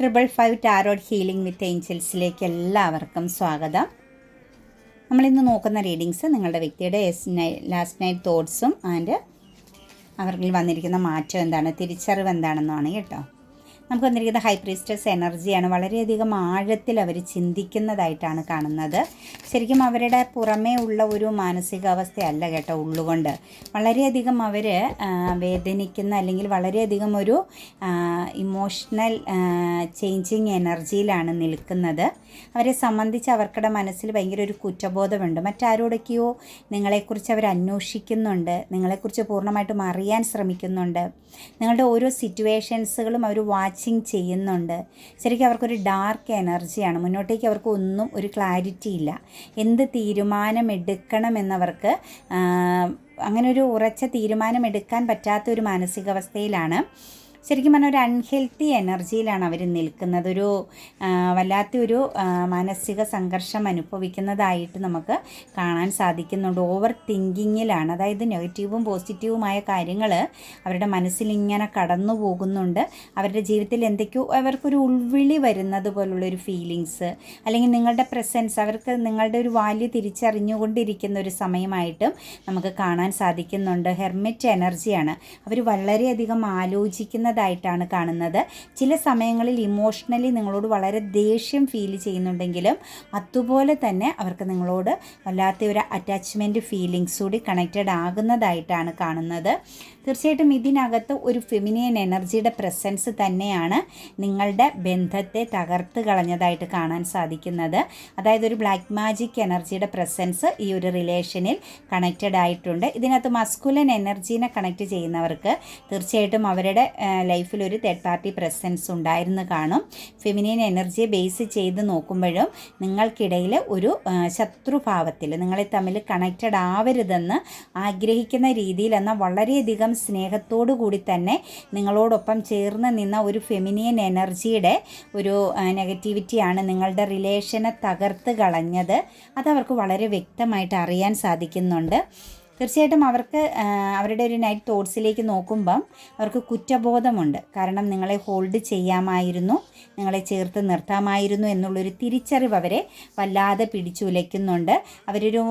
Triple five tarot healing with ഏഞ്ചൽസിലേക്ക് എല്ലാവർക്കും സ്വാഗതം. നമ്മളിന്ന് നോക്കുന്ന റീഡിങ്സ് നിങ്ങളുടെ വ്യക്തിയുടെ എസ് നൈ ലാസ്റ്റ് നൈറ്റ് തോട്ട്സും ആൻഡ് അവരിൽ വന്നിരിക്കുന്ന മാറ്റം എന്താണ് തിരിച്ചറിവ് എന്താണെന്നാണ് കേട്ടോ. നമുക്ക് വന്നിരിക്കുന്നത് ഹൈ പ്രീസ്റ്റസ് എനർജിയാണ് വളരെയധികം ആഴത്തിൽ അവർ ചിന്തിക്കുന്നതായിട്ടാണ് കാണുന്നത്. ശരിക്കും അവരുടെ പുറമേ ഉള്ള ഒരു മാനസികാവസ്ഥയല്ല കേട്ടോ ഉള്ളുകൊണ്ട്. വളരെയധികം അവർ വേദനിക്കുന്ന അല്ലെങ്കിൽ വളരെയധികം ഒരു ഇമോഷണൽ ചേഞ്ചിങ് എനർജിയിലാണ് നിൽക്കുന്നത്. അവരെ സംബന്ധിച്ച് അവർക്കുടെ മനസ്സിൽ ഭയങ്കര ഒരു കുറ്റബോധമുണ്ട്. മറ്റാരോടൊക്കെയോ നിങ്ങളെക്കുറിച്ച് അവർ അന്വേഷിക്കുന്നുണ്ട്. നിങ്ങളെക്കുറിച്ച് പൂർണമായിട്ടും അറിയാൻ ശ്രമിക്കുന്നുണ്ട്. നിങ്ങളുടെ ഓരോ സിറ്റുവേഷൻസുകളും അവർ വാച്ചിങ് ചെയ്യുന്നുണ്ട്. ശരിക്കും അവർക്കൊരു ഡാർക്ക് എനർജിയാണ് മുന്നോട്ടേക്ക് അവർക്ക് ഒന്നും ഒരു ക്ലാരിറ്റി ഇല്ല. എന്ത് തീരുമാനമെടുക്കണമെന്നവർക്ക് അങ്ങനെ ഒരു ഉറച്ച തീരുമാനമെടുക്കാൻ പറ്റാത്ത ഒരു മാനസികാവസ്ഥയിലാണ്. ശരിക്കും പറഞ്ഞാൽ ഒരു അൺഹെൽത്തി എനർജിയിലാണ് അവർ നിൽക്കുന്നത്. ഒരു വല്ലാത്തൊരു മാനസിക സംഘർഷം അനുഭവിക്കുന്നതായിട്ട് നമുക്ക് കാണാൻ സാധിക്കുന്നുണ്ട്. ഓവർ തിങ്കിങ്ങിലാണ് അതായത് നെഗറ്റീവും പോസിറ്റീവുമായ കാര്യങ്ങൾ അവരുടെ മനസ്സിൽ ഇങ്ങനെ കടന്നു പോകുന്നുണ്ട്. അവരുടെ ജീവിതത്തിൽ എന്തൊക്കെയോ അവർക്കൊരു ഉൾവിളി വരുന്നത് പോലുള്ളൊരു ഫീലിങ്സ് അല്ലെങ്കിൽ നിങ്ങളുടെ പ്രസൻസ് അവർക്ക് നിങ്ങളുടെ ഒരു വാല്യൂ തിരിച്ചറിഞ്ഞുകൊണ്ടിരിക്കുന്ന ഒരു സമയമായിട്ടും നമുക്ക് കാണാൻ സാധിക്കുന്നുണ്ട്. ഹെർമിറ്റ് എനർജിയാണ് അവർ വളരെയധികം ആലോചിക്കുന്ന ചെയ്യുന്നതായിട്ടാണ് കാണുന്നത്. ചില സമയങ്ങളിൽ ഇമോഷണലി നിങ്ങളോട് വളരെ ദേഷ്യം ഫീൽ ചെയ്യുന്നുണ്ടെങ്കിലും അതുപോലെ തന്നെ അവർക്ക് നിങ്ങളോട് വല്ലാത്ത ഒരു അറ്റാച്ച്മെന്റ് ഫീലിങ്സ് കൂടി കണക്റ്റഡ് ആകുന്നതായിട്ടാണ് കാണുന്നത്. തീർച്ചയായിട്ടും ഇതിനകത്ത് ഒരു ഫെമിനിയൻ എനർജിയുടെ പ്രസൻസ് തന്നെയാണ് നിങ്ങളുടെ ബന്ധത്തെ തകർത്ത് കളഞ്ഞതായിട്ട് കാണാൻ സാധിക്കുന്നത്. അതായത് ഒരു ബ്ലാക്ക് മാജിക് എനർജിയുടെ പ്രസൻസ് ഈ ഒരു റിലേഷനിൽ കണക്റ്റഡ് ആയിട്ടുണ്ട്. ഇതിനകത്ത് മസ്കുലൻ എനർജീനെ കണക്ട് ചെയ്യുന്നവർക്ക് തീർച്ചയായിട്ടും അവരുടെ ലൈഫിൽ ഒരു തേർഡ് പാർട്ടി പ്രസൻസ് ഉണ്ടായിരുന്നു കാണും. ഫെമിനിയൻ എനർജിയെ ബേസ് ചെയ്ത് നോക്കുമ്പോഴും നിങ്ങൾക്കിടയിൽ ഒരു ശത്രുഭാവത്തിൽ നിങ്ങളെ തമ്മിൽ കണക്റ്റഡ് ആവരുതെന്ന് ആഗ്രഹിക്കുന്ന രീതിയിൽ എന്നാൽ വളരെയധികം സ്നേഹത്തോടു കൂടി തന്നെ നിങ്ങളോടൊപ്പം ചേർന്ന് നിന്ന ഒരു ഫെമിനിയൻ എനർജിയുടെ ഒരു നെഗറ്റിവിറ്റിയാണ് നിങ്ങളുടെ റിലേഷനെ തകർത്ത് കളഞ്ഞത്. അതവർക്ക് വളരെ വ്യക്തമായിട്ട് അറിയാൻ സാധിക്കുന്നുണ്ട്. തീർച്ചയായിട്ടും അവർക്ക് അവരുടെ ഒരു നൈറ്റ് തോട്ട്സിലേക്ക് നോക്കുമ്പം അവർക്ക് കുറ്റബോധമുണ്ട്. കാരണം നിങ്ങളെ ഹോൾഡ് ചെയ്യാമായിരുന്നു നിങ്ങളെ ചേർത്ത് നിർത്താമായിരുന്നു എന്നുള്ളൊരു തിരിച്ചറിവ് അവരെ വല്ലാതെ പിടിച്ചുലയ്ക്കുന്നുണ്ട്. അവരൊരു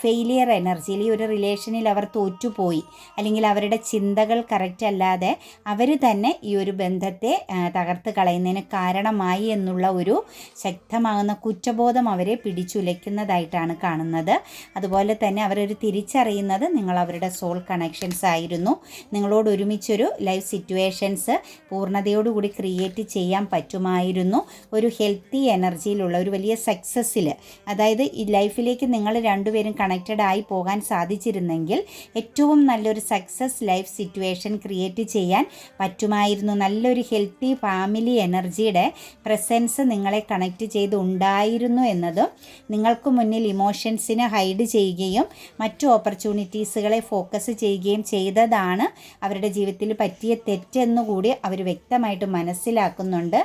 ഫെയിലിയർ എനർജിയിൽ ഈ ഒരു റിലേഷനിൽ അവർ തോറ്റുപോയി. അല്ലെങ്കിൽ അവരുടെ ചിന്തകൾ കറക്റ്റ് അല്ലാതെ അവർ തന്നെ ഈ ഒരു ബന്ധത്തെ തകർത്ത് കളയുന്നതിന് കാരണമായി എന്നുള്ള ഒരു ശക്തമാകുന്ന കുറ്റബോധം അവരെ പിടിച്ചുലയ്ക്കുന്നതായിട്ടാണ് കാണുന്നത്. അതുപോലെ തന്നെ അവരൊരു തിരിച്ചറിയുന്ന പറയുന്നത് നിങ്ങൾ അവരുടെ സോൾ കണക്ഷൻസ് ആയിരുന്നു. നിങ്ങളോട് ഒരുമിച്ചൊരു ലൈഫ് സിറ്റുവേഷൻസ് പൂർണതയോടുകൂടി ക്രിയേറ്റ് ചെയ്യാൻ പറ്റുമായിരുന്നു. ഒരു ഹെൽത്തി എനർജിയിലുള്ള ഒരു വലിയ സക്സസ്സിൽ അതായത് ഈ ലൈഫിലേക്ക് നിങ്ങൾ രണ്ടുപേരും കണക്റ്റഡ് ആയി പോകാൻ സാധിച്ചിരുന്നെങ്കിൽ ഏറ്റവും നല്ലൊരു സക്സസ് ലൈഫ് സിറ്റുവേഷൻ ക്രിയേറ്റ് ചെയ്യാൻ പറ്റുമായിരുന്നു. നല്ലൊരു ഹെൽത്തി ഫാമിലി എനർജിയുടെ പ്രസൻസ് നിങ്ങളെ കണക്റ്റ് ചെയ്ത് ഉണ്ടായിരുന്നു എന്നതും നിങ്ങൾക്ക് മുന്നിൽ ഇമോഷൻസിനെ ഹൈഡ് ചെയ്യുകയും മറ്റു ഓപ്പർച്യൂണിറ്റി ഓപ്പർച്യൂണിറ്റീസുകളെ ഫോക്കസ് ചെയ്യുകയും ചെയ്തതാണ് അവരുടെ ജീവിതത്തിൽ പറ്റിയ തെറ്റെന്നുകൂടി അവർ വ്യക്തമായിട്ട് മനസ്സിലാക്കുന്നുണ്ട്.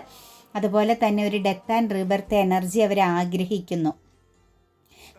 അതുപോലെ തന്നെ ഒരു ഡെത്ത് ആൻഡ് റീബർത്ത് എനർജി അവർ ആഗ്രഹിക്കുന്നു.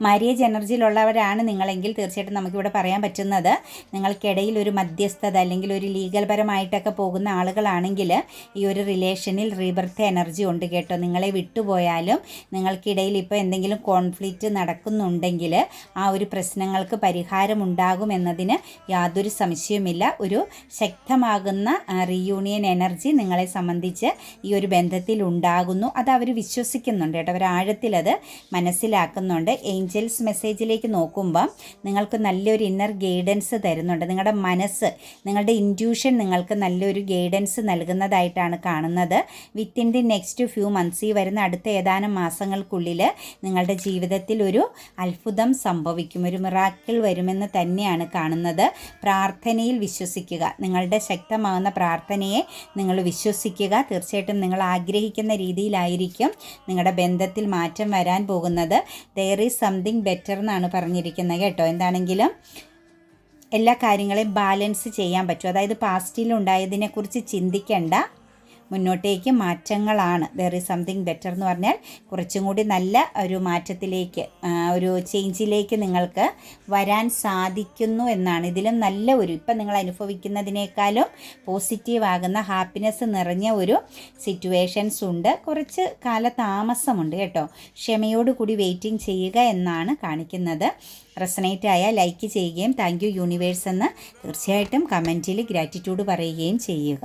മാരിയേജ് എനർജിയിലുള്ളവരാണ് നിങ്ങളെങ്കിൽ തീർച്ചയായിട്ടും നമുക്കിവിടെ പറയാൻ പറ്റുന്നത്. നിങ്ങൾക്കിടയിൽ ഒരു മധ്യസ്ഥത അല്ലെങ്കിൽ ഒരു ലീഗൽ പരമായിട്ടൊക്കെ പോകുന്ന ആളുകളാണെങ്കിൽ ഈ ഒരു റിലേഷനിൽ റീബർത്ത് എനർജി ഉണ്ട് കേട്ടോ. നിങ്ങളെ വിട്ടുപോയാലും നിങ്ങൾക്കിടയിൽ ഇപ്പോൾ എന്തെങ്കിലും കോൺഫ്ലിക്റ്റ് നടക്കുന്നുണ്ടെങ്കിൽ ആ ഒരു പ്രശ്നങ്ങൾക്ക് പരിഹാരം ഉണ്ടാകും എന്നതിന് യാതൊരു സംശയവുമില്ല. ഒരു ശക്തമാകുന്ന റീയൂണിയൻ എനർജി നിങ്ങളെ സംബന്ധിച്ച് ഈ ഒരു ബന്ധത്തിൽ ഉണ്ടാകുന്നു. അത് അവർ വിശ്വസിക്കുന്നുണ്ട് കേട്ടോ. അവർ ആഴത്തിലത് മനസ്സിലാക്കുന്നുണ്ട്. ഏഞ്ചൽസ് മെസ്സേജിലേക്ക് നോക്കുമ്പം നിങ്ങൾക്ക് നല്ലൊരു ഇന്നർ ഗൈഡൻസ് തരുന്നുണ്ട്. നിങ്ങളുടെ മനസ്സ് നിങ്ങളുടെ ഇന്റ്യൂഷൻ നിങ്ങൾക്ക് നല്ലൊരു ഗൈഡൻസ് നൽകുന്നതായിട്ടാണ് കാണുന്നത്. Within the next few months ഈ വരുന്ന അടുത്ത ഏതാനും മാസങ്ങൾക്കുള്ളിൽ നിങ്ങളുടെ ജീവിതത്തിൽ ഒരു അത്ഭുതം സംഭവിക്കും. ഒരു മിറാക്കിൾ വരുമെന്ന് തന്നെയാണ് കാണുന്നത്. പ്രാർത്ഥനയിൽ വിശ്വസിക്കുക. നിങ്ങളുടെ ശക്തമാകുന്ന പ്രാർത്ഥനയെ നിങ്ങൾ വിശ്വസിക്കുക. തീർച്ചയായിട്ടും നിങ്ങൾ ആഗ്രഹിക്കുന്ന രീതിയിലായിരിക്കും നിങ്ങളുടെ ബന്ധത്തിൽ മാറ്റം വരാൻ പോകുന്നത്. ദർ ഈസ് സംതിങ് ബെറ്റർ എന്നാണ് പറഞ്ഞിരിക്കുന്നത് കേട്ടോ. എന്താണെങ്കിലും എല്ലാ കാര്യങ്ങളെയും ബാലൻസ് ചെയ്യാൻ പറ്റും. അതായത് പാസ്റ്റിൽ ഉണ്ടായതിനെക്കുറിച്ച് ചിന്തിക്കേണ്ട. മുന്നോട്ടേക്ക് മാറ്റങ്ങളാണ്. ദർ ഈസ് സംതിങ് ബെറ്റർ എന്ന് പറഞ്ഞാൽ കുറച്ചും കൂടി നല്ല ഒരു മാറ്റത്തിലേക്ക് ഒരു ചേഞ്ചിലേക്ക് നിങ്ങൾക്ക് വരാൻ സാധിക്കുന്നു എന്നാണ്. ഇതിലും നല്ല ഒരു ഇപ്പം നിങ്ങൾ അനുഭവിക്കുന്നതിനേക്കാളും പോസിറ്റീവ് ആകുന്ന ഹാപ്പിനെസ് നിറഞ്ഞ ഒരു സിറ്റുവേഷൻസ് ഉണ്ട്. കുറച്ച് കാലതാമസമുണ്ട് കേട്ടോ. ക്ഷമയോടുകൂടി വെയിറ്റിംഗ് ചെയ്യുക എന്നാണ് കാണിക്കുന്നത്. റെസനേറ്റ് ആയ ലൈക്ക് ചെയ്യുകയും താങ്ക് യു യൂണിവേഴ്സ് എന്ന് തീർച്ചയായിട്ടും കമന്റിൽ ഗ്രാറ്റിറ്റ്യൂഡ് പറയുകയും ചെയ്യുക.